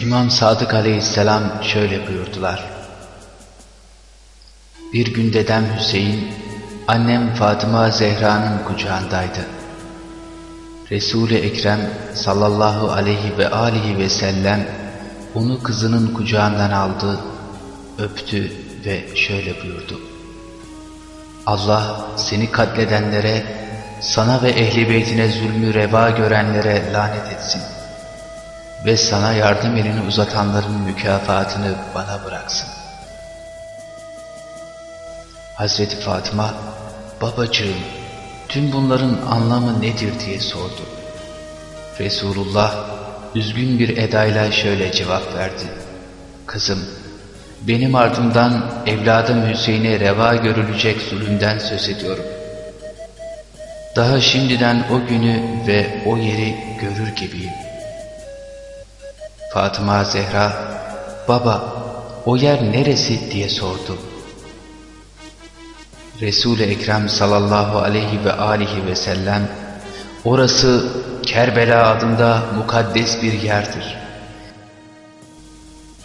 İmam Sadık Aleyhisselam şöyle buyurdular. Bir gün dedem Hüseyin, annem Fatıma Zehra'nın kucağındaydı. Resul-i Ekrem sallallahu aleyhi ve alihi ve sellem onu kızının kucağından aldı, öptü ve şöyle buyurdu. Allah seni katledenlere, sana ve ehli beytine zulmü reva görenlere lanet etsin. Ve sana yardım elini uzatanların mükafatını bana bıraksın. Hazreti Fatıma, babacığım, tüm bunların anlamı nedir diye sordu. Resulullah, üzgün bir edayla şöyle cevap verdi. Kızım, benim ardımdan evladım Hüseyin'e reva görülecek zulümden söz ediyorum. Daha şimdiden o günü ve o yeri görür gibiyim. Fatıma Zehra, baba o yer neresi diye sordu. Resul-i Ekrem sallallahu aleyhi ve alihi ve sellem, orası Kerbela adında mukaddes bir yerdir.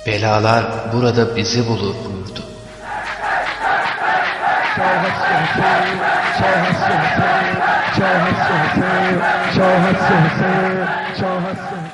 Belalar burada bizi bulur buyurdu. Şah Hasreti, Şah Hasreti, Şah Hasreti, Şah Hasreti, Şah Hasreti.